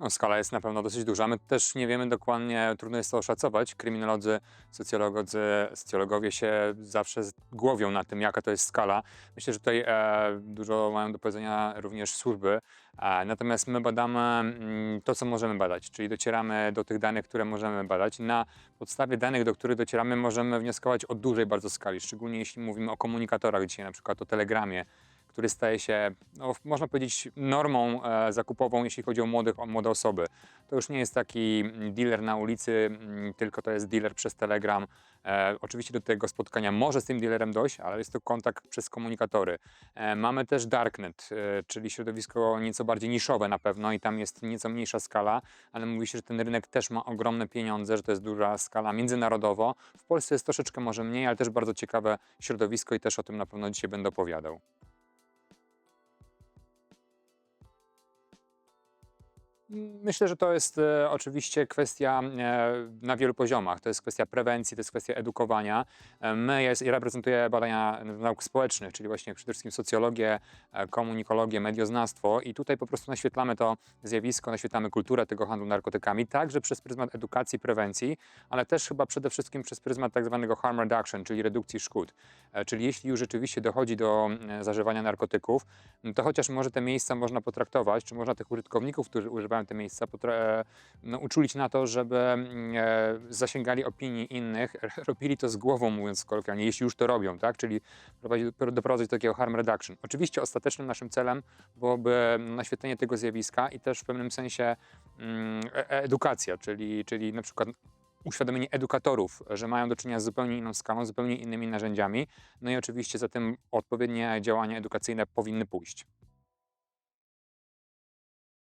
No, skala jest na pewno dosyć duża. My też nie wiemy dokładnie, trudno jest to oszacować. Kryminolodzy, socjologowie się zawsze głowią na tym, jaka to jest skala. Myślę, że tutaj e, dużo mają do powiedzenia również służby. E, natomiast my badamy mm, to, co możemy badać, czyli docieramy do tych danych, które możemy badać. Na podstawie danych, do których docieramy, możemy wnioskować o dużej bardzo skali, szczególnie jeśli mówimy o komunikatorach dzisiaj, na przykład o telegramie, który staje się, no, można powiedzieć, normą e, zakupową, jeśli chodzi o, młodych, o młode osoby. To już nie jest taki mm, dealer na ulicy, mm, tylko to jest dealer przez Telegram. E, oczywiście do tego spotkania może z tym dealerem dojść, ale jest to kontakt przez komunikatory. E, mamy też Darknet, czyli środowisko nieco bardziej niszowe na pewno i tam jest nieco mniejsza skala, ale mówi się, że ten rynek też ma ogromne pieniądze, że to jest duża skala międzynarodowo. W Polsce jest troszeczkę może mniej, ale też bardzo ciekawe środowisko i też o tym na pewno dzisiaj będę opowiadał. Myślę, że to jest e, oczywiście kwestia e, na wielu poziomach. To jest kwestia prewencji, to jest kwestia edukowania. E, my, jest, ja reprezentuję badania nauk społecznych, czyli właśnie przede wszystkim socjologię, e, komunikologię, medioznawstwo i tutaj po prostu naświetlamy to zjawisko, naświetlamy kulturę tego handlu narkotykami, także przez pryzmat edukacji, prewencji, ale też chyba przede wszystkim przez pryzmat tak zwanego harm reduction, czyli redukcji szkód. E, Czyli jeśli już rzeczywiście dochodzi do e, zażywania narkotyków, to chociaż może te miejsca można potraktować, czy można tych użytkowników, którzy używają te miejsca, e, no, uczulić na to, żeby mm, e, zasięgali opinii innych, robili to z głową, mówiąc kolokwialnie, jeśli już to robią, tak? Czyli prowadzi- doprowadzać do takiego harm reduction. Oczywiście ostatecznym naszym celem byłoby naświetlenie tego zjawiska i też w pewnym sensie mm, e- edukacja, czyli, czyli na przykład uświadomienie edukatorów, że mają do czynienia z zupełnie inną skalą, zupełnie innymi narzędziami. No i oczywiście za tym odpowiednie działania edukacyjne powinny pójść.